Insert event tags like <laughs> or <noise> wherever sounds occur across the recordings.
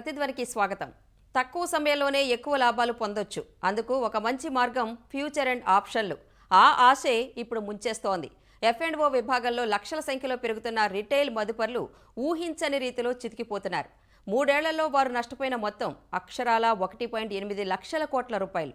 ప్రతిధ్వనికి స్వాగతం. తక్కువ సమయంలోనే ఎక్కువ లాభాలు పొందొచ్చు. అందుకు ఒక మంచి మార్గం ఫ్యూచర్ అండ్ ఆప్షన్లు. ఆ ఆశే ఇప్పుడు ముంచేస్తోంది. ఎఫ్ అండ్ ఓ విభాగంలో లక్షల సంఖ్యలో పెరుగుతున్న రిటైల్ మదుపర్లు ఊహించని రీతిలో చితికిపోతున్నారు. మూడేళ్ళలో వారు నష్టపోయిన మొత్తం అక్షరాల ఒకటి పాయింట్ ఎనిమిది లక్షల కోట్ల రూపాయలు.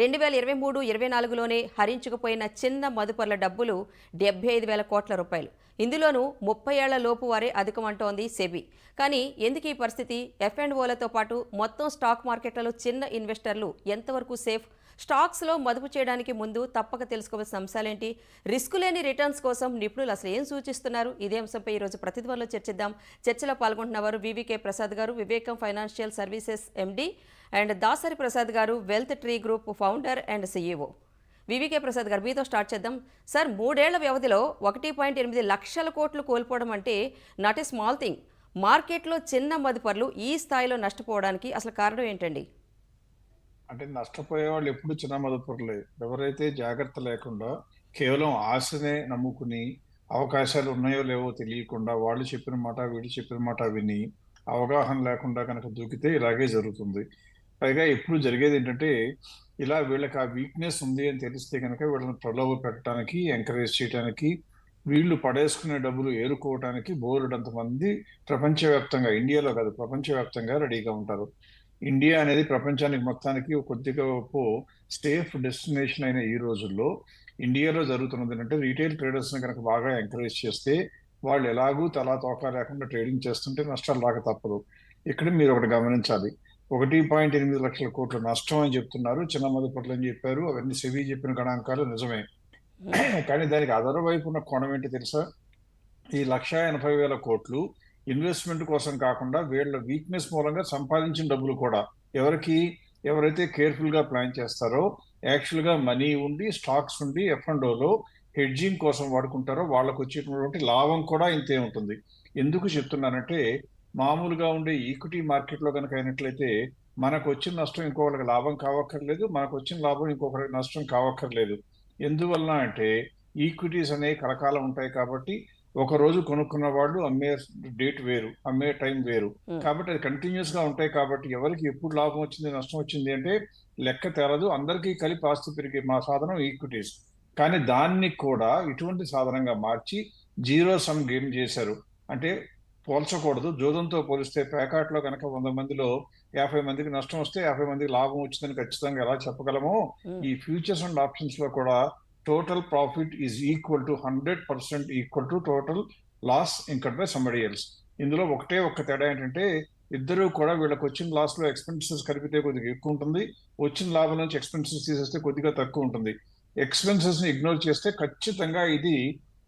రెండు వేల ఇరవై మూడు ఇరవై నాలుగులోనే హరించుకుపోయిన చిన్న మదుపర్ల డబ్బులు డెబ్బై ఐదు వేల కోట్ల రూపాయలు. ఇందులోనూ ముప్పై ఏళ్ళ లోపు వారే అధికమంటోంది సెబీ. కానీ ఎందుకు ఈ పరిస్థితి? ఎఫ్ అండ్ ఓలతో పాటు మొత్తం స్టాక్ మార్కెట్లలో చిన్న ఇన్వెస్టర్లు ఎంతవరకు సేఫ్? స్టాక్స్లో మదుపు చేయడానికి ముందు తప్పక తెలుసుకోవాల్సిన అంశాలేంటి? రిస్క్ లేని రిటర్న్స్ కోసం నిపుణులు అసలు ఏం సూచిస్తున్నారు? ఇదే అంశంపై ఈరోజు ప్రతిధ్వనిలో చర్చిద్దాం. చర్చలో పాల్గొంటున్న వారు VVK Prasad garu Vivekam financial services MD and Dasari Prasad garu wealth tree group founder and CEO. VVK Prasad garu మీతో స్టార్ట్ చేద్దాం. సార్ మూడేళ్ళ వ్యవధిలో ఒకటి పాయింట్ ఎనిమిది లక్షల కోట్లు కోల్పోవడం అంటే నాట్ ఏ స్మాల్ థింగ్. మార్కెట్లో చిన్న మదుపర్లు ఈ స్థాయిలో నష్టపోవడానికి అసలు కారణం ఏంటండి? అంటే నష్టపోయే వాళ్ళు ఎప్పుడు చిన్న మదుపురులే ఎవరైతే జాగ్రత్త లేకుండా కేవలం ఆశనే నమ్ముకుని అవకాశాలు ఉన్నాయో లేవో తెలియకుండా వాళ్ళు చెప్పిన మాట వీళ్ళు చెప్పిన మాట విని అవగాహన లేకుండా కనుక దూకితే ఇలాగే జరుగుతుంది. పైగా ఎప్పుడు జరిగేది ఏంటంటే ఇలా వీళ్ళకి ఆ వీక్నెస్ ఉంది అని తెలిస్తే కనుక వీళ్ళని ప్రలోభ పెట్టడానికి ఎంకరేజ్ చేయడానికి వీళ్ళు పడేసుకునే డబ్బులు ఏరుకోవడానికి బోరుడంతమంది ప్రపంచవ్యాప్తంగా ఇండియాలో కాదు ప్రపంచవ్యాప్తంగా రెడీగా ఉంటారు. ఇండియా అనేది ప్రపంచానికి మొత్తానికి కొద్దిగా సేఫ్ డెస్టినేషన్ అయిన ఈ రోజుల్లో ఇండియాలో జరుగుతున్నది ఏంటంటే రీటైల్ ట్రేడర్స్ని కనుక బాగా ఎంకరేజ్ చేస్తే వాళ్ళు ఎలాగూ తలా తోక లేకుండా ట్రేడింగ్ చేస్తుంటే నష్టాలు రాక తప్పదు. ఇక్కడ మీరు ఒకటి గమనించాలి. ఒకటి పాయింట్ ఎనిమిది లక్షల కోట్ల నష్టం అని చెప్తున్నారు. చిన్న మదుపట్లు అని చెప్పారు. అవన్నీ సెవీ చెప్పిన గణాంకాలు నిజమే. కానీ దానికి అదర్ వైపు ఉన్న కోణం ఏంటి తెలుసా? ఈ లక్ష ఎనభై వేల కోట్లు ఇన్వెస్ట్మెంట్ కోసం కాకుండా వీళ్ళ వీక్నెస్ మూలంగా సంపాదించిన డబ్బులు కూడా ఎవరికి ఎవరైతే కేర్ఫుల్గా ప్లాన్ చేస్తారో యాక్చువల్గా మనీ ఉండి స్టాక్స్ ఉండి ఎఫ్ అండ్ ఓలో హెడ్జింగ్ కోసం వాడుకుంటారో వాళ్ళకు వచ్చేటటువంటి లాభం కూడా ఇంతే ఉంటుంది. ఎందుకు చెప్తున్నానంటే మామూలుగా ఉండే ఈక్విటీ మార్కెట్లో కనుక అయినట్లయితే మనకు వచ్చిన నష్టం ఇంకొకరికి లాభం కావక్కర్లేదు మనకు వచ్చిన లాభం ఇంకొకరికి నష్టం కావక్కర్లేదు. ఎందువలన అంటే ఈక్విటీస్ అనేవి కలకాలం ఉంటాయి కాబట్టి ఒక రోజు కొనుక్కున్న వాళ్ళు అమ్మే డేట్ వేరు అమ్మే టైం వేరు. కాబట్టి అది కంటిన్యూస్గా ఉంటాయి కాబట్టి ఎవరికి ఎప్పుడు లాభం వచ్చింది నష్టం వచ్చింది అంటే లెక్క తేలదు అందరికీ కలిపి ఆస్తి పెరిగే మా సాధనం ఈక్విటీస్. కానీ దాన్ని కూడా ఇటువంటి సాధనంగా మార్చి జీరో సమ్ గేమ్ చేశారు. అంటే పోల్చకూడదు. జోదంతో పోలిస్తే పేకాట్లో కనుక వంద మందిలో యాభై మందికి నష్టం వస్తే యాభై మందికి లాభం వచ్చిందని ఖచ్చితంగా ఎలా చెప్పగలమో. ఈ ఫ్యూచర్స్ అండ్ ఆప్షన్స్లో కూడా total profit is equal to hundred percent equal to total loss incurred by somebody else ఇందులో ఒకటే ఒక్క తేడా ఏంటంటే ఇద్దరు కూడా వీళ్ళకి వచ్చిన లాస్లో ఎక్స్పెన్సెస్ కలిపితే కొద్దిగా ఎక్కువ ఉంటుంది. వచ్చిన లాభం నుంచి ఎక్స్పెన్సెస్ తీసేస్తే కొద్దిగా తక్కువ ఉంటుంది. ఎక్స్పెన్సెస్ని ఇగ్నోర్ చేస్తే ఖచ్చితంగా ఇది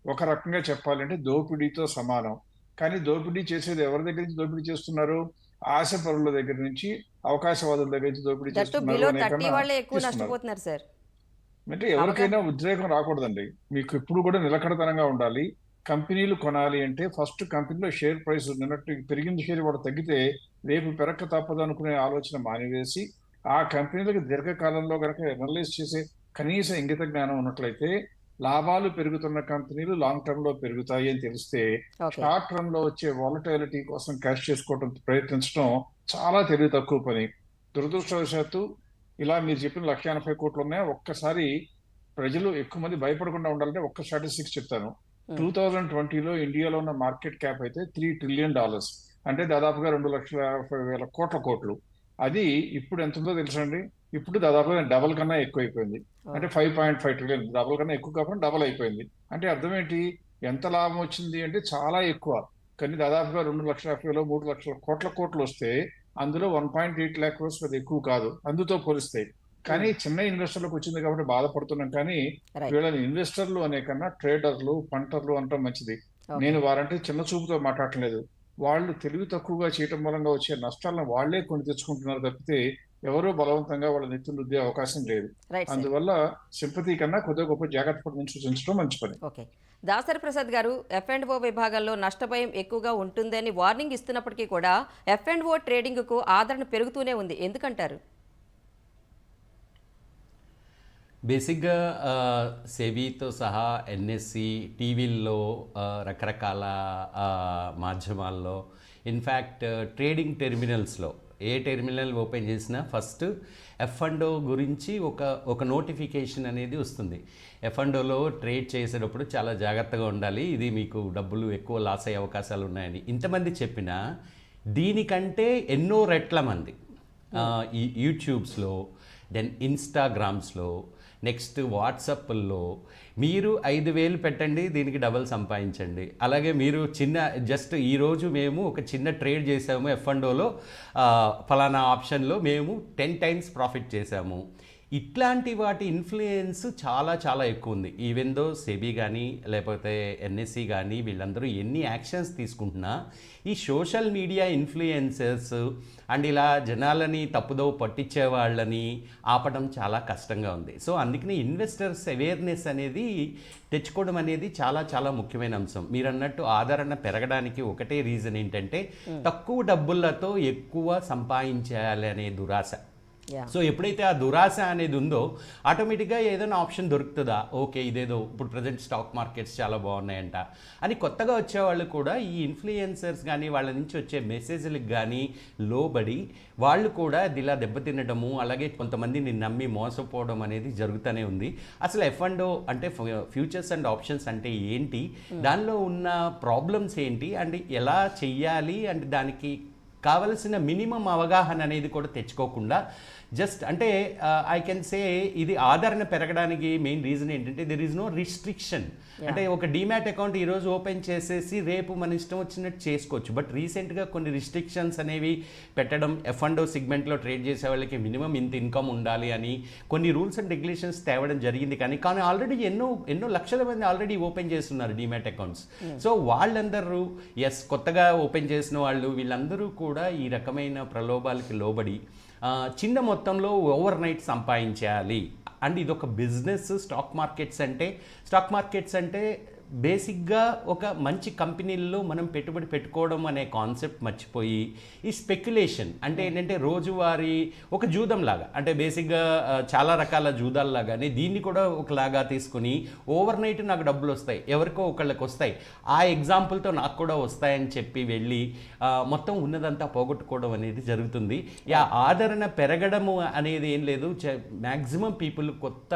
ఒక రకంగా చెప్పాలంటే దోపిడీతో సమానం. కానీ దోపిడీ చేసేది ఎవరి దగ్గర నుంచి దోపిడీ చేస్తున్నారు? ఆశ పరుల దగ్గర నుంచి అవకాశవాదుల దగ్గర నుంచి దోపిడీ చేస్తున్నారు అంటే ఎవరికైనా ఉద్రేకం రాకూడదండి. మీకు ఎప్పుడు కూడా నిలకడతనంగా ఉండాలి. కంపెనీలు కొనాలి అంటే ఫస్ట్ కంపెనీలో షేర్ ప్రైస్ నిన్నట్టు పెరిగింది షేర్ కూడా తగ్గితే రేపు పెరక్క తప్పదు అనుకునే ఆలోచన మానివేసి ఆ కంపెనీలకు దీర్ఘకాలంలో కనుక ఎనలైజ్ చేసే కనీస ఇంగిత జ్ఞానం ఉన్నట్లయితే లాభాలు పెరుగుతున్న కంపెనీలు లాంగ్ టర్మ్లో పెరుగుతాయి అని తెలిస్తే షార్ట్ టర్మ్లో వచ్చే వాలటైలిటీ కోసం క్యాష్ చేసుకోవడం ప్రయత్నించడం చాలా తెలివి తక్కువ పని. దురదృష్టవశాత్తు ఇలా మీరు చెప్పిన లక్ష ఎనభై కోట్లు ఉన్నాయి. ఒక్కసారి ప్రజలు ఎక్కువ మంది భయపడకుండా ఉండాలంటే ఒక్క స్టాటిస్టిక్స్ చెప్తాను. టూ థౌజండ్ ట్వంటీలో ఇండియాలో ఉన్న మార్కెట్ క్యాప్ అయితే త్రీ ట్రిలియన్ డాలర్స్. అంటే దాదాపుగా రెండు లక్షల యాభై వేల కోట్ల కోట్లు. అది ఇప్పుడు ఎంత ఉందో తెలుసండి ఇప్పుడు దాదాపుగా డబల్ కన్నా ఎక్కువ అయిపోయింది అంటే five point five trillion. Double కన్నా ఎక్కువ కాకుండా డబల్ అయిపోయింది. అంటే అర్థం ఏంటి? ఎంత లాభం వచ్చింది అంటే చాలా ఎక్కువ. కానీ దాదాపుగా రెండు లక్షల యాభై వేలు మూడు లక్షల కోట్ల కోట్లు వస్తే అందులో one point eight lakh crores అది ఎక్కువ కాదు. అందుతో పోలిస్తే. కానీ చిన్న ఇన్వెస్టర్లకు వచ్చింది కాబట్టి బాధపడుతున్నాం. కానీ వీళ్ళని ఇన్వెస్టర్లు అనే కన్నా ట్రేడర్లు పంటర్లు అనటం మంచిది. నేను వారంటే చిన్న చూపుతో మాట్లాడలేదు వాళ్ళు తెలివి తక్కువగా చేయటం మూలంగా వచ్చే నష్టాలను వాళ్ళే కొని తెచ్చుకుంటున్నారు తప్పితే ఎవరో బలవంతంగా వాళ్ళ నెత్తులు రుద్దే అవకాశం లేదు. అందువల్ల సింపతి కన్నా కొద్దిగా గొప్ప జాగ్రత్త పడమని సూచించడం మంచి పని. ఓకే దాసరి ప్రసాద్ గారు ఎఫ్ అండ్ ఓ విభాగంలో నష్టభయం ఎక్కువగా ఉంటుందని వార్నింగ్ ఇస్తున్నప్పటికీ కూడా ఎఫ్ అండ్ ఓ ట్రేడింగ్కు ఆదరణ పెరుగుతూనే ఉంది. ఎందుకంటారు? బేసిక్గా సెవీతో సెబీతో సహా ఎన్ఎస్సి టీవీల్లో రకరకాల మాధ్యమాల్లో ఇన్ఫ్యాక్ట్ ట్రేడింగ్ టెర్మినల్స్లో ఏ టెర్మినల్ ఓపెన్ చేసినా ఫస్ట్ ఎఫ్ అండ్ గురించి ఒక ఒక నోటిఫికేషన్ అనేది వస్తుంది. ఎఫ్ అండ్ ట్రేడ్ చేసేటప్పుడు చాలా జాగ్రత్తగా ఉండాలి. ఇది మీకు డబ్బులు ఎక్కువ లాస్ అయ్యే అవకాశాలు ఉన్నాయని ఇంతమంది చెప్పినా దీనికంటే ఎన్నో రెట్ల మంది ఈ యూట్యూబ్స్లో దెన్ ఇన్స్టాగ్రామ్స్లో నెక్స్ట్ వాట్సాప్లో మీరు ఐదు వేలు పెట్టండి దీనికి డబల్ సంపాదించండి. అలాగే మీరు చిన్న జస్ట్ ఈరోజు మేము ఒక చిన్న ట్రేడ్ చేసాము ఎఫ్ అండోలో ఫలానా ఆప్షన్లో మేము టెన్ టైమ్స్ ప్రాఫిట్ చేసాము. ఇట్లాంటి వాటి ఇన్ఫ్లుయెన్స్ చాలా చాలా ఎక్కువ ఉంది. ఈవెన్ దో సెబీ కానీ లేకపోతే ఎన్ఎస్సి కానీ వీళ్ళందరూ ఎన్ని యాక్షన్స్ తీసుకుంటున్నా ఈ సోషల్ మీడియా ఇన్ఫ్లుయెన్సర్స్ అండ్ ఇలా జనాలని తప్పుదో పట్టించే వాళ్ళని ఆపడం చాలా కష్టంగా ఉంది. సో అందుకని ఇన్వెస్టర్స్ అవేర్నెస్ అనేది తెచ్చుకోవడం అనేది చాలా చాలా ముఖ్యమైన అంశం. మీరు అన్నట్టు ఆదరణ పెరగడానికి ఒకటే రీజన్ ఏంటంటే తక్కువ డబ్బులతో ఎక్కువ సంపాదించాలి అనే దురాశ. సో ఎప్పుడైతే ఆ దురాశ అనేది ఉందో ఆటోమేటిక్గా ఏదైనా ఆప్షన్ దొరుకుతుందా? ఓకే ఇదేదో ఇప్పుడు ప్రజెంట్ స్టాక్ మార్కెట్స్ చాలా బాగున్నాయంట. అని కొత్తగా వచ్చేవాళ్ళు కూడా ఈ ఇన్ఫ్లుయెన్సర్స్ కానీ వాళ్ళ నుంచి వచ్చే మెసేజ్లకు కానీ లోబడి వాళ్ళు కూడా ఇలా దెబ్బతినడము అలాగే కొంతమందిని నమ్మి మోసపోవడం అనేది జరుగుతూనే ఉంది. అసలు ఎఫ్ అండ్ అంటే ఫ్యూచర్స్ అండ్ ఆప్షన్స్ అంటే ఏంటి? దానిలో ఉన్న ప్రాబ్లమ్స్ ఏంటి? అండ్ ఎలా చెయ్యాలి? అండ్ దానికి కావలసిన మినిమం అవగాహన అనేది కూడా తెచ్చుకోకుండా జస్ట్ అంటే ఐ కెన్ సే ఇది ఆదరణ పెరగడానికి మెయిన్ రీజన్ ఏంటంటే దెర్ ఈజ్ నో రిస్ట్రిక్షన్ అంటే ఒక డిమాట్ అకౌంట్ ఈరోజు ఓపెన్ చేసేసి రేపు మన ఇష్టం వచ్చినట్టు చేసుకోవచ్చు. బట్ రీసెంట్గా కొన్ని రిస్ట్రిక్షన్స్ అనేవి పెట్టడం ఎఫ్ అండ్ సెగ్మెంట్లో ట్రేడ్ చేసే వాళ్ళకి మినిమం ఇంత ఇన్కమ్ ఉండాలి అని కొన్ని రూల్స్ అండ్ రెగ్యులేషన్స్ తేవడం జరిగింది. కానీ కానీ ఆల్రెడీ ఎన్నో ఎన్నో లక్షల మంది ఆల్రెడీ ఓపెన్ చేస్తున్నారు డిమాట్ అకౌంట్స్ సో వాళ్ళందరూ ఎస్ కొత్తగా ఓపెన్ చేసిన వాళ్ళు వీళ్ళందరూ కూడా ఈ రకమైన ప్రలోభాలకి లోబడి చిన్న మొత్తంలో ఓవర్ నైట్ సంపాదించాలి. అండ్ ఇదొక బిజినెస్ స్టాక్ మార్కెట్స్ అంటే స్టాక్ మార్కెట్స్ అంటే బేసిక్గా ఒక మంచి కంపెనీల్లో మనం పెట్టుబడి పెట్టుకోవడం అనే కాన్సెప్ట్ మర్చిపోయి ఈ స్పెక్యులేషన్ అంటే ఏంటంటే రోజువారీ ఒక జూదం లాగా అంటే బేసిక్గా చాలా రకాల జూదాల్లాగానే దీన్ని కూడా ఒకలాగా తీసుకుని ఓవర్ నైట్ నాకు డబ్బులు వస్తాయి ఎవరికో ఒకళ్ళకి వస్తాయి ఆ ఎగ్జాంపుల్తో నాకు కూడా వస్తాయని చెప్పి వెళ్ళి మొత్తం ఉన్నదంతా పోగొట్టుకోవడం అనేది జరుగుతుంది. యా ఆదరణ పెరగడము అనేది ఏం లేదు. మ్యాక్సిమం పీపుల్ కొత్త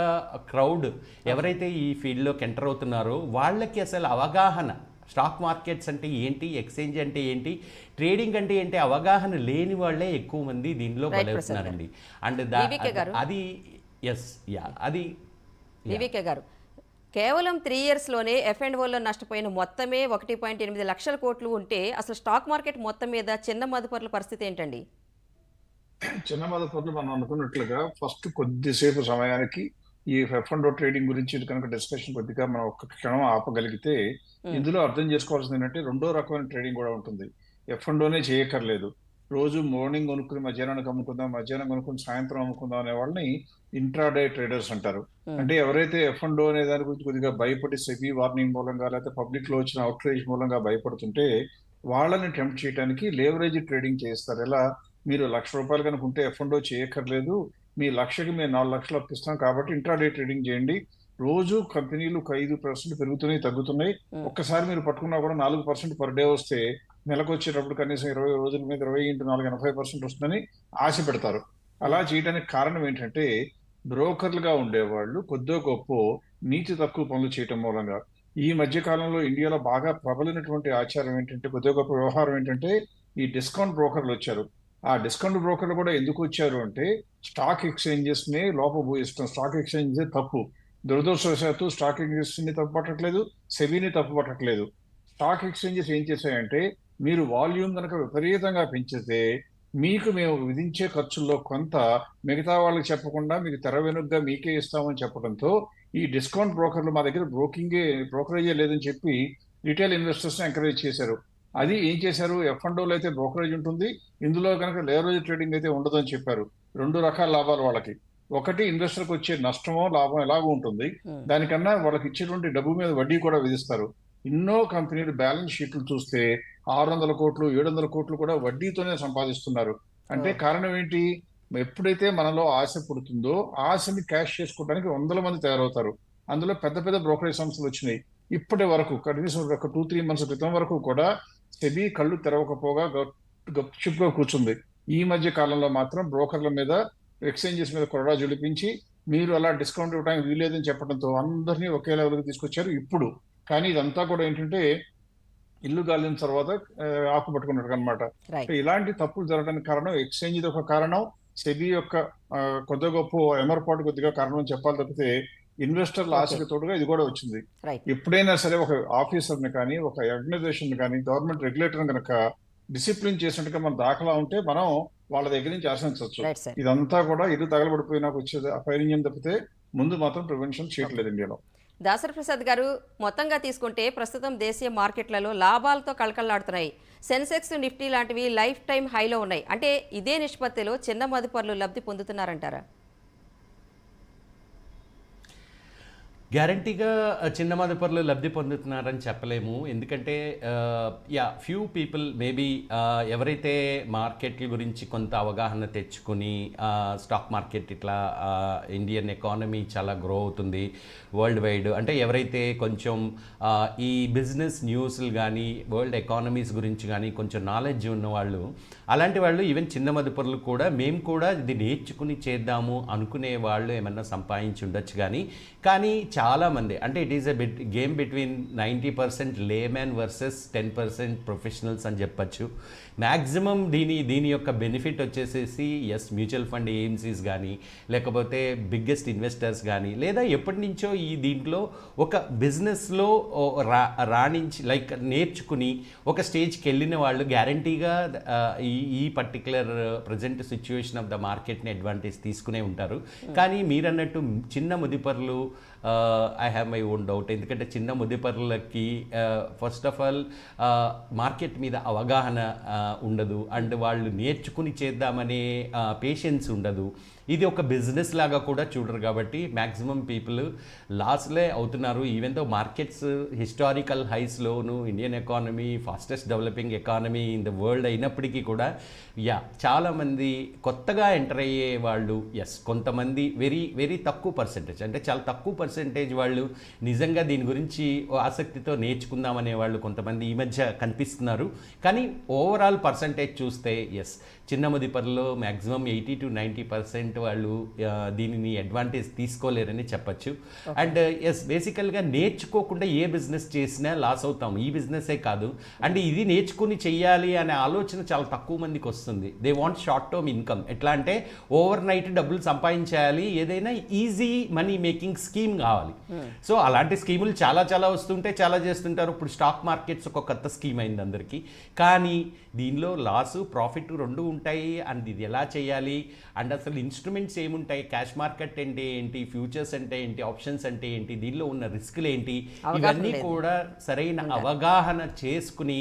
క్రౌడ్ ఎవరైతే ఈ ఫీల్డ్లోకి ఎంటర్ అవుతున్నారో వాళ్ళకి అసలు అవగాహన. స్టాక్ మార్కెట్స్ అంటే ఏంటి? ఎక్స్చేంజ్ అంటే ఏంటి? ట్రేడింగ్ అంటే ఏంటి? అవగాహన లేని వాళ్ళే ఎక్కువ మంది దీనిలో బలవుతున్నారండి. అండ్. అది ఎస్ యా అది వివికే గారు. కేవలం త్రీ ఇయర్స్లోనే ఎఫ్ అండ్ ఓలో నష్టపోయిన మొత్తమే ఒకటి పాయింట్ ఎనిమిది లక్షల కోట్లు ఉంటే అసలు స్టాక్ మార్కెట్ మొత్తం మీద చిన్న మదుపర్ల పరిస్థితి ఏంటండి? చిన్న మొదటి మనం అనుకున్నట్లుగా ఫస్ట్ కొద్దిసేపు సమయానికి ఈ ఎఫ్ అండ్ ట్రేడింగ్ గురించి కనుక డిస్కషన్ కొద్దిగా మనం ఒక్క క్షణం ఆపగలిగితే ఇందులో అర్థం చేసుకోవాల్సింది ఏంటంటే రెండో రకమైన ట్రేడింగ్ కూడా ఉంటుంది. ఎఫ్ అండ్ చేయక్కర్లేదు. రోజు మార్నింగ్ కొనుక్కుని మధ్యాహ్నానికి అమ్ముకుందాం మధ్యాహ్నం కొనుక్కుని సాయంత్రం అమ్ముకుందాం అనే వాళ్ళని ఇంట్రాడే ట్రేడర్స్ అంటారు. అంటే ఎవరైతే ఎఫ్ అండ్ అనే దాని గురించి కొద్దిగా భయపడి సెబీ వార్నింగ్ మూలంగా లేకపోతే పబ్లిక్లో వచ్చిన అవుట్రేజ్ మూలంగా భయపడుతుంటే వాళ్ళని టెంప్ట్ చేయడానికి లేవరేజ్ ట్రేడింగ్ చేస్తారు ఎలా? మీరు లక్ష రూపాయలు కనుక ఉంటే ఎఫ్ అండ్ చేయక్కర్లేదు. మీ లక్షకి మేము నాలుగు లక్షలు అప్పిస్తాం కాబట్టి ఇంట్రాడే ట్రేడింగ్ చేయండి. రోజు కంపెనీలు ఒక ఐదు పర్సెంట్ పెరుగుతున్నాయి తగ్గుతున్నాయి. ఒక్కసారి మీరు పట్టుకున్నా కూడా నాలుగు పర్సెంట్ పర్ డే వస్తే నెలకు వచ్చేటప్పుడు కనీసం ఇరవై రోజుల మీద ఇరవై ఇంటూ నాలుగు ఎనభై పర్సెంట్ వస్తుందని ఆశ పెడతారు. అలా చేయడానికి కారణం ఏంటంటే బ్రోకర్లుగా ఉండేవాళ్ళు కొద్దో గొప్ప నీతి తక్కువ పనులు చేయటం మూలంగా. ఈ మధ్య కాలంలో ఇండియాలో బాగా ప్రబలినటువంటి ఆచారం ఏంటంటే కొద్దో గొప్ప వ్యవహారం ఏంటంటే ఈ డిస్కౌంట్ బ్రోకర్లు వచ్చారు. ఆ డిస్కౌంట్ బ్రోకర్లు కూడా ఎందుకు వచ్చారు అంటే స్టాక్ ఎక్స్చేంజెస్ని లోపభూయిస్తాం స్టాక్ ఎక్స్చేంజ్ తప్పు. దురదృష్టవశాత్తు స్టాక్ ఎక్స్చేంజెస్ని తప్పు పట్టట్లేదు సెబీని తప్పు పట్టట్లేదు స్టాక్ ఎక్స్చేంజెస్ ఏం చేశాయంటే మీరు వాల్యూమ్ కనుక విపరీతంగా పెంచితే మీకు మేము విధించే ఖర్చుల్లో కొంత మిగతా వాళ్ళకి చెప్పకుండా మీకు తెర వెనుగ్గా మీకే ఇస్తామని చెప్పడంతో ఈ డిస్కౌంట్ బ్రోకర్లు మా దగ్గర బ్రోకింగే బ్రోకరేజే లేదని చెప్పి రిటైల్ ఇన్వెస్టర్స్ ఎంకరేజ్ చేశారు. అది ఏం చేశారు? ఎఫ్ అండ్ అయితే బ్రోకరేజ్ ఉంటుంది. ఇందులో కనుక లేవరేజ్ ట్రేడింగ్ అయితే ఉండదు అని చెప్పారు. రెండు రకాల లాభాలు వాళ్ళకి. ఒకటి ఇన్వెస్టర్కి వచ్చే నష్టమో లాభం ఎలాగో ఉంటుంది. దానికన్నా వాళ్ళకి ఇచ్చేటువంటి డబ్బు మీద వడ్డీ కూడా విధిస్తారు. ఎన్నో కంపెనీలు బ్యాలెన్స్ షీట్లు చూస్తే ఆరు వందల కోట్లు ఏడు వందల కోట్లు కూడా వడ్డీతోనే సంపాదిస్తున్నారు. అంటే. కారణం ఏంటి? ఎప్పుడైతే మనలో ఆశ పుడుతుందో ఆశని క్యాష్ చేసుకోవడానికి వందల మంది తయారవుతారు. అందులో పెద్ద పెద్ద బ్రోకరేజ్ సంస్థలు వచ్చినాయి. ఇప్పటి వరకు కనీసం ఒక టూ త్రీ మంత్స్ క్రితం వరకు కూడా సెబీ కళ్ళు తెరవకపోగా గప్చుప్గా కూర్చుంది. ఈ మధ్య కాలంలో మాత్రం బ్రోకర్ల మీద ఎక్స్చేంజెస్ మీద కొరడా జులిపించి మీరు అలా డిస్కౌంట్ ఇవ్వడానికి వీలేదని చెప్పడంతో అందరినీ ఒకే లెవెల్కి తీసుకొచ్చారు ఇప్పుడు. కానీ ఇదంతా కూడా ఏంటంటే ఇల్లు గాలిన తర్వాత ఆకు పట్టుకున్నట్టు అనమాట ఇలాంటి తప్పులు జరగడానికి కారణం ఎక్స్చేంజ్ ఒక కారణం సెబీ యొక్క కొద్ది గొప్ప ఎమర్పాటు కొద్దిగా కారణం చెప్పాలి తప్పితే ఇన్వెస్టర్ల. ఆశకి తోడుగా ఇది కూడా వచ్చింది. ఎప్పుడైనా సరే ఒక ఆఫీసర్ని కానీ ఒక ఆర్గనైజేషన్ కానీ గవర్నమెంట్ రెగ్యులేటర్ కనుక డిసిప్లిన్ చేసినట్టుగా మన దాఖలా ఉంటే మనం వాళ్ళ దగ్గర నుంచి ఆశించవచ్చు. ఇదంతా కూడా ఇల్లు తగలబడిపోయినాక వచ్చేది అపైరింగ్యం తప్పితే ముందు మాత్రం ప్రివెన్షన్ చేయట్లేదు ఇండియాలో. దాసరి ప్రసాద్ గారు మొత్తంగా తీసుకుంటే ప్రస్తుతం దేశీయ మార్కెట్లలో లాభాలతో కళకళలాడుతున్నాయి. సెన్సెక్స్ నిఫ్టీ లాంటివి లైఫ్ టైం హైలో ఉన్నాయి. అంటే ఇదే నిష్పత్తిలో చిన్న మదుపర్లు లబ్ధి పొందుతున్నారంటారా? గ్యారంటీగా చిన్న మదుపర్లు లబ్ధి పొందుతున్నారని చెప్పలేము. ఎందుకంటే యా ఫ్యూ పీపుల్ మేబీ ఎవరైతే మార్కెట్ల గురించి కొంత అవగాహన తెచ్చుకుని స్టాక్ మార్కెట్ ఇట్లా ఇండియన్ ఎకానమీ చాలా గ్రో అవుతుంది వరల్డ్ వైడ్ అంటే ఎవరైతే కొంచెం ఈ బిజినెస్ న్యూస్లు కానీ వరల్డ్ ఎకానమీస్ గురించి కానీ కొంచెం నాలెడ్జ్ ఉన్న వాళ్ళు అలాంటి వాళ్ళు ఈవెన్ చిన్న మదుపరులు కూడా మేము కూడా ఇది నేర్చుకుని చేద్దాము అనుకునే వాళ్ళు ఏమన్నా సంపాదించి ఉండొచ్చు కానీ కానీ చాలామంది అంటే it is a bit game between ninety percent layman versus ten percent professionals అని చెప్పచ్చు. మ్యాక్సిమం దీని దీని యొక్క బెనిఫిట్ వచ్చేసేసి ఎస్ మ్యూచువల్ ఫండ్ ఏఎంసీస్ కానీ లేకపోతే బిగ్గెస్ట్ ఇన్వెస్టర్స్ కానీ లేదా ఎప్పటి నుంచో ఈ దీంట్లో ఒక బిజినెస్లో రా రాణించి లైక్ నేర్చుకుని ఒక స్టేజ్కి వెళ్ళిన వాళ్ళు గ్యారంటీగా ఈ ఈ particular present situation of the మార్కెట్ని అడ్వాంటేజ్ తీసుకునే ఉంటారు. కానీ మీరన్నట్టు చిన్న ముదిపర్లు I have my own doubt ఎందుకంటే చిన్న ముదిపర్లకి ఫస్ట్ ఆఫ్ ఆల్ మార్కెట్ మీద అవగాహన ఉండదు. అండ్ వాళ్ళు నేర్చుకుని చేద్దామనే పేషెన్స్ ఉండదు. ఇది ఒక బిజినెస్ లాగా కూడా చూడరు కాబట్టి మ్యాక్సిమం పీపుల్ లాస్లే అవుతున్నారు. Even though markets historical హైస్లోను Indian economy fastest developing economy in the world అయినప్పటికీ కూడా యా చాలామంది కొత్తగా ఎంటర్ అయ్యే వాళ్ళు ఎస్ కొంతమంది వెరీ వెరీ తక్కువ పర్సెంటేజ్ అంటే చాలా తక్కువ పర్సెంటేజ్ వాళ్ళు నిజంగా దీని గురించి ఆసక్తితో నేర్చుకుందామనే వాళ్ళు కొంతమంది ఈ మధ్య కనిపిస్తున్నారు. కానీ ఓవరాల్ పర్సంటేజ్ చూస్తే ఎస్ చిన్న మదిపర్లో maximum eighty to ninety percent వాళ్ళు దీనిని అడ్వాంటేజ్ తీసుకోలేరని చెప్పచ్చు. అండ్ ఎస్ బేసికల్గా నేర్చుకోకుండా ఏ బిజినెస్ చేసినా లాస్ అవుతాం ఈ బిజినెసే కాదు. అండ్ ఇది నేర్చుకుని చెయ్యాలి అనే ఆలోచన చాలా తక్కువ మందికి వస్తుంది. They want short term income ఎట్లా అంటే ఓవర్ నైట్ డబ్బులు సంపాదించాలి. ఏదైనా ఈజీ మనీ మేకింగ్ స్కీమ్ కావాలి. సో అలాంటి స్కీములు చాలా చాలా వస్తుంటే చాలా చేస్తుంటారు. ఇప్పుడు స్టాక్ మార్కెట్స్ ఒక కొత్త స్కీమ్ అయింది అందరికీ. కానీ దీనిలో లాసు ప్రాఫిట్ రెండు ఉంటాయి అండ్ ఇది ఎలా చేయాలి? అండ్ అసలు ఇన్స్ట్రుమెంట్స్ ఏముంటాయి? క్యాష్ మార్కెట్ అంటే ఏంటి? ఫ్యూచర్స్ అంటే ఏంటి? ఆప్షన్స్ అంటే ఏంటి? దీనిలో ఉన్న రిస్క్లు ఏంటి? ఇవన్నీ. కూడా సరైన అవగాహన చేసుకుని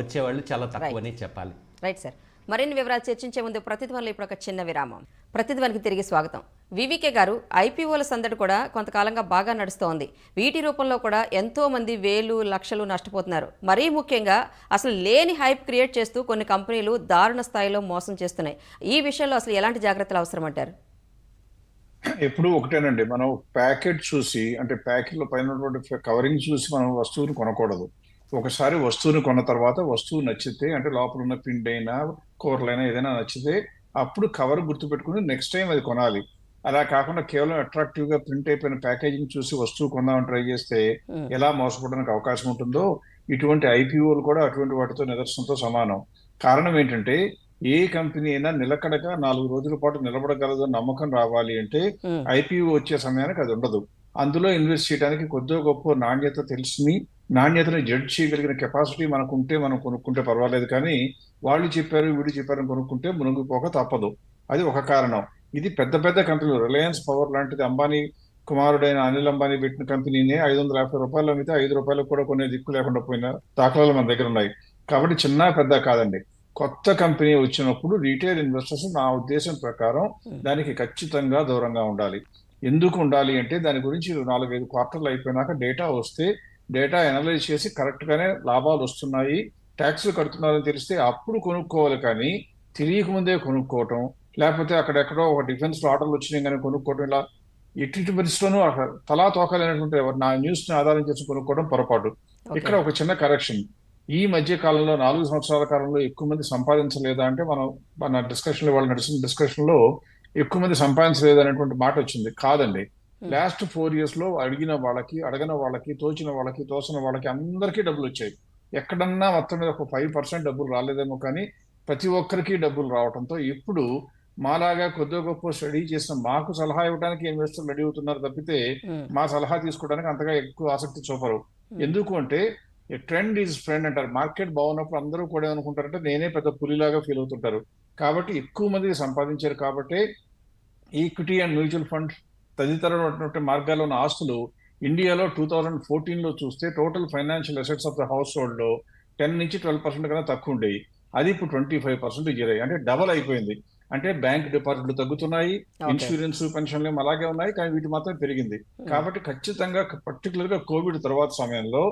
వచ్చేవాళ్ళు చాలా తక్కువనే చెప్పాలి. రైట్ సార్ మరిన్ని వివరాలు చర్చించే ముందు ప్రతిధ్వనిలో ఇప్పుడు ఒక చిన్న విరామం. ప్రతిధ్వనికి తిరిగి స్వాగతం. వివికే గారు ఐపీఓల సందడి కూడా కొంతకాలంగా బాగా నడుస్తోంది. వీటి రూపంలో కూడా ఎంతో మంది వేలు లక్షలు నష్టపోతున్నారు. మరీ ముఖ్యంగా అసలు లేని హైప్ క్రియేట్ చేస్తూ కొన్ని కంపెనీలు దారుణ స్థాయిలో మోసం చేస్తున్నాయి. ఈ విషయంలో అసలు ఎలాంటి జాగ్రత్తలు అవసరం అంటారు ఎప్పుడు ఒకటేనండి. మనం ప్యాకెట్ చూసి అంటే ప్యాకెట్లో పైన కవరింగ్ చూసి మనం వస్తువును కొనకూడదు. ఒకసారి వస్తువుని కొన్న తర్వాత వస్తువు నచ్చితే అంటే లోపల ఉన్న పిండి అయినా కూరలైనా ఏదైనా నచ్చితే అప్పుడు కవర్ గుర్తుపెట్టుకుని నెక్స్ట్ టైం అది కొనాలి. అలా కాకుండా కేవలం అట్రాక్టివ్గా ప్రింట్ అయిపోయిన ప్యాకేజింగ్ చూసి వస్తువు కొందామని ట్రై చేస్తే. ఎలా మోసపోవడానికి అవకాశం ఉంటుందో ఇటువంటి ఐపీఓలు కూడా అటువంటి వాటితో నిదర్శనంతో సమానం. కారణం ఏంటంటే ఏ కంపెనీ అయినా నిలకడగా నాలుగు రోజుల పాటు నిలబడగలదు నమ్మకం రావాలి అంటే ఐపీఓ వచ్చే సమయానికి అది ఉండదు. అందులో ఇన్వెస్ట్ చేయడానికి కొద్దిగా గొప్ప నాణ్యత తెలిసి నాణ్యతను జడ్జ్ చేయగలిగిన కెపాసిటీ మనకు ఉంటే మనం కొనుక్కుంటే పర్వాలేదు కానీ వాళ్ళు చెప్పారు వీళ్ళు చెప్పారని కొనుక్కుంటే మునిగిపోక తప్పదు. అది ఒక కారణం. ఇది పెద్ద పెద్ద కంపెనీలు. రిలయన్స్ పవర్ లాంటిది అంబానీ కుమారుడైన అనిల్ అంబానీ పెట్టిన కంపెనీనే ఐదు వందల యాభై రూపాయలు అమ్మితే ఐదు రూపాయలకు కూడా కొనే దిక్కు లేకుండా పోయిన దాఖలాలు మన దగ్గర ఉన్నాయి. కాబట్టి చిన్న పెద్ద కాదండి. కొత్త కంపెనీ వచ్చినప్పుడు రీటైల్ ఇన్వెస్టర్స్ నా ఉద్దేశం ప్రకారం దానికి ఖచ్చితంగా దూరంగా ఉండాలి. ఎందుకు ఉండాలి అంటే దాని గురించి నాలుగైదు క్వార్టర్లు అయిపోయినాక డేటా వస్తే డేటా అనలైజ్ చేసి కరెక్ట్ గానే లాభాలు వస్తున్నాయి ట్యాక్స్లు కడుతున్నారని తెలిస్తే అప్పుడు కొనుక్కోవాలి కానీ తెలియకముందే కొనుక్కోవటం లేకపోతే అక్కడెక్కడో ఒక డిఫెన్స్లో ఆర్డర్లు వచ్చినాయి కానీ కొనుక్కోవడం ఇలా ఎట్టి పరిస్థితుల్లోనూ అక్కడ తలా తోకాలనేటువంటి నా న్యూస్ని ఆధారం చేసి కొనుక్కోవడం పొరపాటు. ఇక్కడ ఒక చిన్న కరెక్షన్ ఈ మధ్య కాలంలో నాలుగు సంవత్సరాల కాలంలో ఎక్కువ మంది సంపాదించలేదా అంటే మనం మన డిస్కషన్లో వాళ్ళు నడిచిన డిస్కషన్లో ఎక్కువ మంది సంపాదించలేదు అనేటువంటి మాట వచ్చింది. కాదండి. లాస్ట్ ఫోర్ ఇయర్స్లో అడిగిన వాళ్ళకి అడగని వాళ్ళకి తోచిన వాళ్ళకి తోసిన వాళ్ళకి అందరికీ డబ్బులు వచ్చాయి. ఎక్కడన్నా మొత్తం మీద ఒక ఫైవ్ పర్సెంట్ డబ్బులు రాలేదేమో కానీ ప్రతి ఒక్కరికి డబ్బులు రావడంతో ఇప్పుడు మాలాగా కొద్దిగా గొప్ప స్టడీ చేసిన మాకు సలహా ఇవ్వడానికి ఇన్వెస్టర్లు రెడీ అవుతున్నారు తప్పితే మా సలహా తీసుకోవడానికి అంతగా ఎక్కువ ఆసక్తి చూపరు. ఎందుకు అంటే ట్రెండ్ ఈజ్ ఫ్రెండ్ అంటారు. మార్కెట్ బాగున్నప్పుడు అందరూ కూడా అనుకుంటారంటే నేనే పెద్ద పులిలాగా ఫీల్ అవుతుంటారు. కాబట్టి ఎక్కువ మంది సంపాదించారు కాబట్టి ఈక్విటీ అండ్ మ్యూచువల్ ఫండ్ తదితరమైనటువంటి మార్గాల్లో ఉన్న ఆస్తులు ఇండియాలో టూ థౌజండ్ ఫోర్టీన్లో చూస్తే total financial assets of the house హోల్డ్లో ten నుంచి ట్వెల్వ్ పర్సెంట్ కన్నా తక్కువ ఉండేవి. అది ఇప్పుడు ట్వంటీ ఫైవ్ పర్సెంట్ అంటే డబల్ అయిపోయింది. అంటే బ్యాంక్ డిపాజిట్లు తగ్గుతున్నాయి. ఇన్సూరెన్స్ పెన్షన్లు ఏమో అలాగే ఉన్నాయి కానీ వీటి మాత్రం పెరిగింది. కాబట్టి ఖచ్చితంగా పర్టికులర్గా కోవిడ్ తర్వాత సమయంలో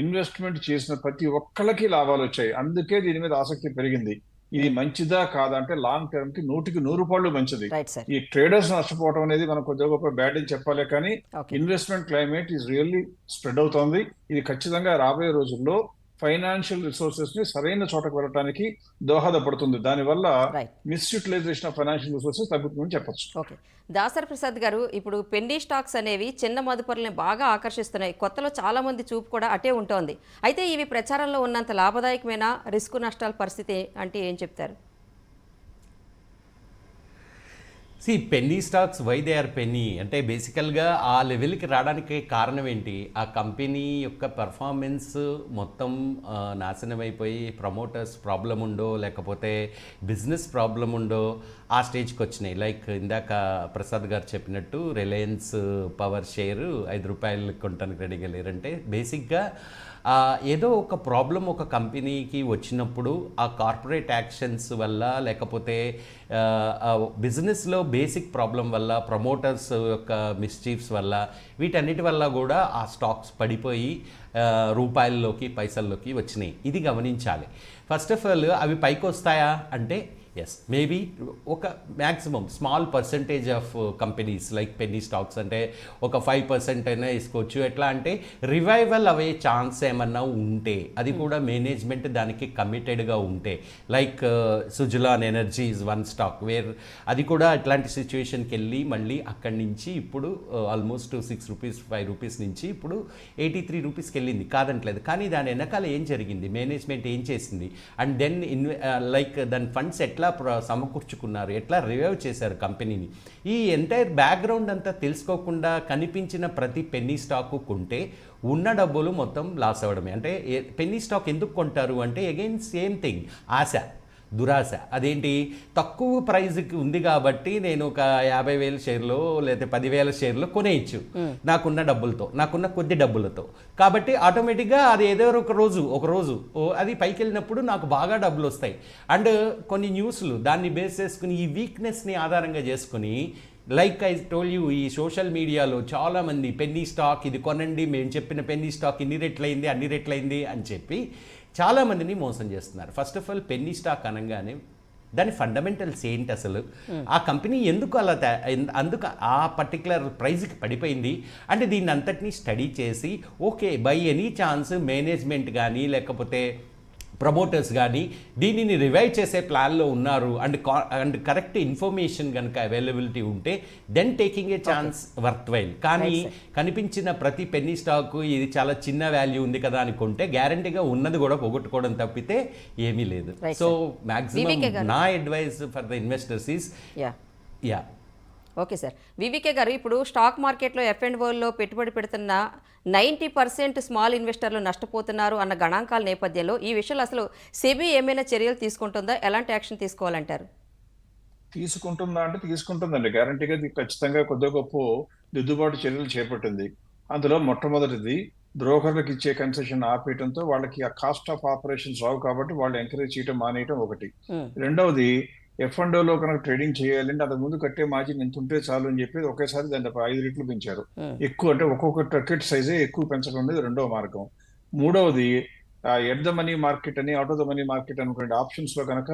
ఇన్వెస్ట్మెంట్ చేసిన ప్రతి ఒక్కళ్ళకి లాభాలు వచ్చాయి. అందుకే దీని మీద ఆసక్తి పెరిగింది. ఇది మంచిదా కాదా అంటే లాంగ్ టర్మ్కి నూటికి నూరు రూపాయలు మంచిది. ఈ ట్రేడర్స్ నష్టపోవడం అనేది మనం కొద్దిగా గొప్ప బ్యాడ్ అని చెప్పాలి కానీ investment climate is really spread అవుతోంది. ఇది ఖచ్చితంగా రాబోయే రోజుల్లో ఫైనాన్షియల్ రిసోర్సెస్ని సరైన చోటకు వెళ్ళడానికి దోహదపడుతుంది. దానివల్ల మిస్యూటిలైజేషన్ ఆఫ్ ఫైనాన్షియల్ రిసోర్సెస్ తగ్గుతుందని చెప్పొచ్చు. ఓకే. దాసరి ప్రసాద్ గారు ఇప్పుడు పెండీ స్టాక్స్ అనేవి చిన్న మదుపరుల్ని బాగా ఆకర్షిస్తున్నాయి. కొత్తలో చాలా మంది చూపు కూడా అటే ఉంటోంది. అయితే ఇవి ప్రచారంలో ఉన్నంత లాభదాయకమైన? రిస్క్ నష్టాల పరిస్థితి అంటే ఏం చెప్తారు? See penny stocks why they are penny అంటే బేసికల్గా ఆ లెవెల్కి రావడానికి కారణం ఏంటి? ఆ కంపెనీ యొక్క పెర్ఫార్మెన్స్ మొత్తం నాశనం అయిపోయి ప్రమోటర్స్ ప్రాబ్లం ఉండో లేకపోతే బిజినెస్ ప్రాబ్లం ఉండో ఆ స్టేజ్కి వచ్చినాయి. లైక్ ఇందాక ప్రసాద్ గారు చెప్పినట్టు రిలయన్స్ పవర్ షేర్ ఐదు రూపాయలు కొనడానికి రెడీగా లేరంటే బేసిక్గా ఏదో ఒక ప్రాబ్లం ఒక కంపెనీకి వచ్చినప్పుడు ఆ కార్పొరేట్ యాక్షన్స్ వల్ల లేకపోతే బిజినెస్లో బేసిక్ ప్రాబ్లం వల్ల ప్రమోటర్స్ యొక్క మిస్చీఫ్స్ వల్ల వీటన్నిటి వల్ల కూడా ఆ స్టాక్స్ పడిపోయి రూపాయల్లోకి పైసల్లోకి వచ్చినాయి. ఇది గమనించాలి. ఫస్ట్ ఆఫ్ ఆల్ అవి పైకి వస్తాయా అంటే ఎస్ మేబీ ఒక maximum small percentage of companies like penny stocks అంటే ఒక ఫైవ్ పర్సెంట్ అయినా వేసుకోవచ్చు. ఎట్లా అంటే రివైవల్ అవే ఛాన్స్ ఏమన్నా ఉంటే అది కూడా మేనేజ్మెంట్ దానికి కమిటెడ్గా ఉంటే like Suzlon energy is one stock where అది కూడా ఇట్లాంటి సిచ్యువేషన్కి వెళ్ళి మళ్ళీ అక్కడి నుంచి ఇప్పుడు almost six rupees five rupees నుంచి ఇప్పుడు ఎయిటీ త్రీ రూపీస్కి వెళ్ళింది. కాదంటలేదు. కానీ దాని వెనకాల ఏం జరిగింది? మేనేజ్మెంట్ ఏం చేసింది? అండ్ దెన్ ఇన్వె లైక్ దాని ఫండ్స్ ఎట్లా ఎట్లా సమకూర్చుకున్నారు. ఎట్లా రివైవ్ చేశారు కంపెనీని? ఈ ఎంటైర్ బ్యాక్గ్రౌండ్ అంతా తెలుసుకోకుండా కనిపించిన ప్రతి పెన్నీ స్టాకు కొంటే ఉన్న డబ్బులు మొత్తం లాస్ అవ్వడమే. అంటే పెన్నీ స్టాక్ ఎందుకు కొంటారు? అంటే అగైన్ సేమ్ థింగ్ ఆశ. దురాశ. అదేంటి? తక్కువ ప్రైజ్కి ఉంది కాబట్టి నేను ఒక యాభై వేల షేర్లు లేదా పదివేల షేర్లు కొనేయచ్చు. నాకున్న డబ్బులతో నాకున్న కొద్ది డబ్బులతో. కాబట్టి ఆటోమేటిక్గా అది ఏదో ఒక రోజు ఒక రోజు. ఓ అది పైకి వెళ్ళినప్పుడు నాకు బాగా డబ్బులు వస్తాయి అండ్ కొన్ని న్యూస్లు దాన్ని బేస్ చేసుకుని ఈ వీక్నెస్ని ఆధారంగా చేసుకుని లైక్ ఐ టోల్ యూ ఈ సోషల్ మీడియాలో చాలామంది పెన్నీ స్టాక్ ఇది కొనండి మేము చెప్పిన పెన్నీ స్టాక్ ఇన్ని రెట్లయింది అన్ని రెట్లయింది అని చెప్పి చాలామందిని మోసం చేస్తున్నారు. First of all penny stock అనగానే దాని ఫండమెంటల్స్ ఏంటి అసలు? ఆ కంపెనీ ఎందుకు అలా అందుకు ఆ పర్టికులర్ ప్రైజ్కి పడిపోయింది? అంటే దీన్ని అంతటినీ స్టడీ చేసి okay by any chance management కానీ లేకపోతే ప్రమోటర్స్ కానీ దీనిని రివైవ్ చేసే ప్లాన్లో ఉన్నారు. అండ్ కా- అండ్ కరెక్ట్ ఇన్ఫర్మేషన్ కనుక అవైలబిలిటీ ఉంటే then taking a chance worthwhile కానీ కనిపించిన ప్రతి పెన్నీ స్టాక్ ఇది చాలా చిన్న వాల్యూ ఉంది కదా అనుకుంటే గ్యారంటీగా ఉన్నది కూడా పోగొట్టుకోవడం తప్పితే ఏమీ లేదు. సో గారు. నా advice for the investors is yeah okay sir. VVK garu ఇప్పుడు స్టాక్ మార్కెట్లో ఎఫ్ అండ్ ఓల్లో పెట్టుబడి పెడుతున్న నైంటీ పర్సెంట్ స్మాల్ ఇన్వెస్టర్లు నష్టపోతున్నారు అన్న గణాంకాల నేపథ్యంలో ఈ విషయంలో అసలు సెబీ ఏమైనా చర్యలు తీసుకుంటుందా? ఎలాంటి యాక్షన్ తీసుకోవాలంటారు? తీసుకుంటుందా అంటే తీసుకుంటుందండి. గ్యారంటీగా ఖచ్చితంగా కొద్దిగా గొప్ప దిద్దుబాటు చర్యలు చేపట్టింది. అందులో మొట్టమొదటిది బ్రోకర్లకు ఇచ్చే కన్సెషన్ ఆపేయడంతో వాళ్ళకి ఆ కాస్ట్ ఆఫ్ ఆపరేషన్స్ రావు కాబట్టి వాళ్ళు ఎంకరేజ్ చేయడం మానేయటం ఒకటి. రెండవది ఎఫ్ అండ్లో కనుక ట్రేడింగ్ చేయాలంటే అంతకు ముందు కట్టే మార్జిన్ ఎంత ఉంటే చాలు అని చెప్పి ఒకేసారి దాన్ని ఒక ఐదు రెట్లు పెంచారు. ఎక్కువ అంటే ఒక్కొక్క టర్కెట్ సైజే ఎక్కువ పెంచడం అనేది రెండవ మార్గం మూడవది ఎట్ ద మనీ మార్కెట్ అని out of the money market అనుకోండి ఆప్షన్స్లో కనుక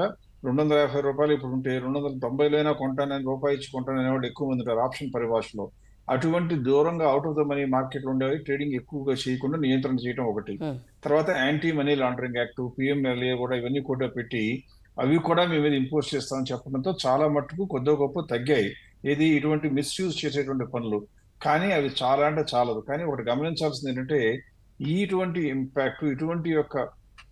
రెండు వందల యాభై రూపాయలు ఇప్పుడు ఉంటే రెండు వందల తొంభైలో అయినా కొంటానని రూపాయి ఇచ్చి కొంటానని వాళ్ళు ఎక్కువ మంది ఉంటారు ఆప్షన్ పరిభాషలో అటువంటి దూరంగా out of the money market ఉండేవి ట్రేడింగ్ ఎక్కువగా చేయకుండా నియంత్రణ చేయడం ఒకటి. తర్వాత anti money laundering act PMLA కూడా ఇవన్నీ కూడా పెట్టి అవి కూడా మీ మీద ఇంపోజ్ చేస్తామని చెప్పడంతో చాలా మట్టుకు కొద్ది గొప్ప తగ్గాయి. ఏది ఇటువంటి మిస్యూజ్ చేసేటువంటి పనులు. కానీ అవి చాలా అంటే చాలదు. కానీ ఒకటి గమనించాల్సింది ఏంటంటే ఇటువంటి ఇంపాక్ట్ ఇటువంటి యొక్క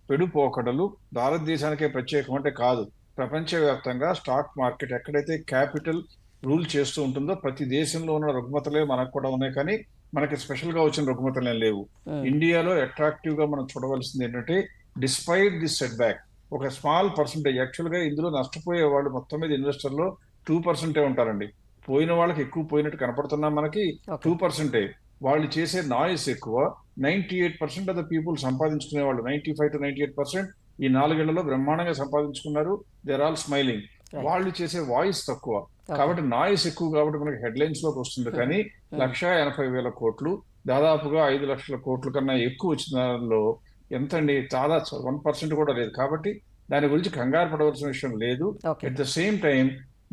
పెడుపోకడలు భారతదేశానికే ప్రత్యేకం అంటే కాదు. ప్రపంచవ్యాప్తంగా స్టాక్ మార్కెట్ ఎక్కడైతే క్యాపిటల్ రూల్ చేస్తూ ఉంటుందో ప్రతి దేశంలో ఉన్న రుగ్మతలే మనకు కూడా ఉన్నాయి. కానీ మనకి స్పెషల్గా వచ్చిన రుగ్మతలే లేవు. ఇండియాలో అట్రాక్టివ్గా మనం చూడవలసింది ఏంటంటే డిస్పైట్ దిస్ సెట్ బ్యాక్ ఒక స్మాల్ పర్సంటేజ్. యాక్చువల్గా ఇందులో నష్టపోయే వాళ్ళు మొత్తం మీద ఇన్వెస్టర్లో టూ పర్సెంటే ఉంటారండి. పోయిన వాళ్ళకి ఎక్కువ పోయినట్టు కనపడుతున్నా మనకి టూ పర్సెంటే. వాళ్ళు చేసే నాయిస్ ఎక్కువ. Ninety eight percent of the people సంపాదించుకునే వాళ్ళు. Ninety five to ninety eight percent ఈ నాలుగేళ్ళలో బ్రహ్మాండంగా సంపాదించుకున్నారు. They're all smiling. వాళ్ళు చేసే వాయిస్ తక్కువ. కాబట్టి నాయిస్ ఎక్కువ కాబట్టి మనకి హెడ్లైన్స్లోకి వస్తుంది. కానీ. <laughs> లక్ష ఎనభై వేల కోట్లు. దాదాపుగా ఐదు లక్షల కోట్ల కన్నా ఎక్కువ వచ్చిన దానిలో ఎంత అండి చాలా వన్ పర్సెంట్ కూడా లేదు. కాబట్టి దాని గురించి కంగారు పడవలసిన విషయం లేదు. ఎట్ ద సేమ్ టైం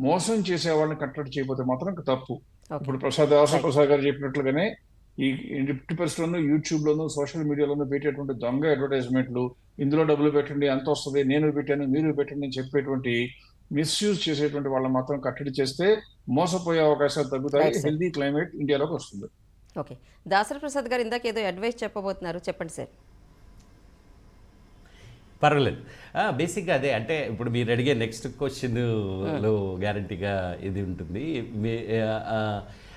మోసం చేసే వాళ్ళని కట్టడి చేయకపోతే మాత్రం తప్పు. ఇప్పుడు ప్రసాద్ దాస ప్రసాద్ గారు చెప్పినట్లుగానే ఈ డిప్టీ లోను యూట్యూబ్ లోను సోషల్ మీడియాలోను పెట్టేటువంటి దొంగ అడ్వర్టైజ్మెంట్లు ఇందులో డబ్బులు పెట్టండి అంత వస్తుంది నేను పెట్టాను మీరు పెట్టండి అని చెప్పేటువంటి మిస్యూజ్ చేసేటువంటి వాళ్ళని మాత్రం కట్టడి చేస్తే మోసపోయే అవకాశాలు తగ్గుతాయి. హెల్దీ క్లైమేట్ ఇండియాలోకి వస్తుంది. ఓకే. దాసరి ప్రసాద్ గారు ఇందాక ఏదో అడ్వైస్ చెప్పబోతున్నారు. చెప్పండి సార్ పర్వాలేదు. బేసిక్గా అదే అంటే ఇప్పుడు మీరు అడిగే నెక్స్ట్ క్వశ్చన్లో గ్యారంటీగా ఇది ఉంటుంది.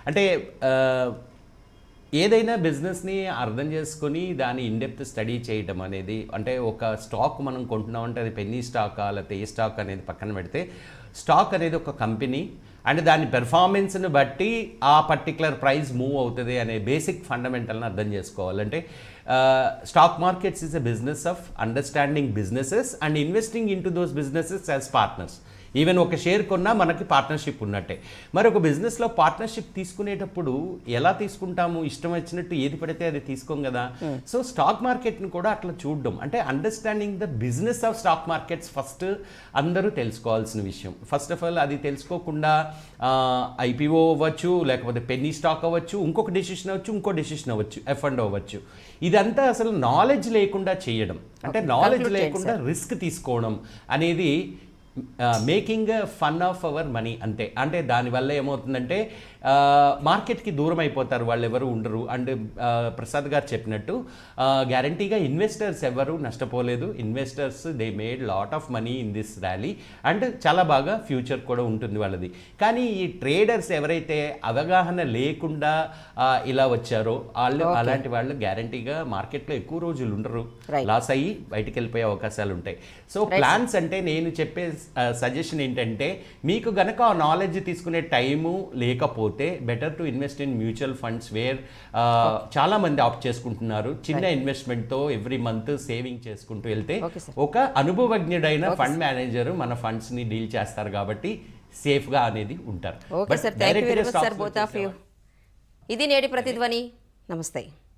అంటే ఏదైనా బిజినెస్ని అర్థం చేసుకొని దాని ఇన్డెప్త్ స్టడీ చేయడం అనేది అంటే ఒక స్టాక్ మనం కొంటున్నాం అంటే అది పెన్నీ స్టాకా లేకపోతే ఏ స్టాక్ అనేది పక్కన పెడితే స్టాక్ అనేది ఒక కంపెనీ అండ్ దాని పెర్ఫార్మెన్స్ని బట్టి ఆ పర్టికులర్ ప్రైస్ మూవ్ అవుతుంది అనే బేసిక్ ఫండమెంటల్ని అర్థం చేసుకోవాలంటే uh, stock markets is a business of understanding businesses and investing into those businesses as partners. Even ఒక షేర్ కొన్నా మనకి పార్ట్నర్షిప్ ఉన్నట్టే. మరి ఒక బిజినెస్లో పార్ట్నర్షిప్ తీసుకునేటప్పుడు ఎలా తీసుకుంటాము? ఇష్టం వచ్చినట్టు ఏది పడితే అది తీసుకోం కదా. సో స్టాక్ మార్కెట్ని కూడా అట్లా చూడడం. అంటే understanding the business of stock markets first అందరూ తెలుసుకోవాల్సిన విషయం. ఫస్ట్ ఆఫ్ ఆల్ అది తెలుసుకోకుండా ఐపీఓ అవ్వచ్చు లేకపోతే పెన్నీ స్టాక్ అవ్వచ్చు ఇంకొక డెసిషన్ అవ్వచ్చు ఇంకో డెసిషన్ అవ్వచ్చు ఎఫ్ అండ్ అవ్వచ్చు. ఇదంతా అసలు నాలెడ్జ్ లేకుండా చేయడం. అంటే నాలెడ్జ్ లేకుండా రిస్క్ తీసుకోవడం అనేది making fun of our money అంతే. అంటే దానివల్ల ఏమవుతుందంటే మార్కెట్కి దూరం అయిపోతారు వాళ్ళు ఎవరు ఉండరు. అండ్ ప్రసాద్ గారు చెప్పినట్టు గ్యారంటీగా ఇన్వెస్టర్స్ ఎవరు నష్టపోలేదు. Investors they made lot of money in this rally and చాలా బాగా ఫ్యూచర్ కూడా ఉంటుంది వాళ్ళది. కానీ ఈ ట్రేడర్స్ ఎవరైతే అవగాహన లేకుండా ఇలా వచ్చారో వాళ్ళు. అలాంటి వాళ్ళు గ్యారంటీగా మార్కెట్లో ఎక్కువ రోజులు ఉండరు. లాస్ అయ్యి బయటికి వెళ్ళిపోయే అవకాశాలు ఉంటాయి. సో ప్లాన్స్ అంటే నేను చెప్పే సజెషన్ ఏంటంటే మీకు గనక ఆ నాలెడ్జ్ తీసుకునే టైము లేకపోతే better to invest in mutual funds where చాలా మంది ఆప్ట్ చేసుకుంటున్నారు. చిన్న ఇన్వెస్ట్మెంట్తో ఎవ్రీ మంత్ సేవింగ్ చేసుకుంటూ వెళ్తే. ఒక అనుభవజ్ఞుడైన ఫండ్ మేనేజర్ మన funds ని డీల్ చేస్తారు కాబట్టి safe గా అనేది ఉంటారు ఇది నేటి ప్రతిధ్వని. నమస్తే.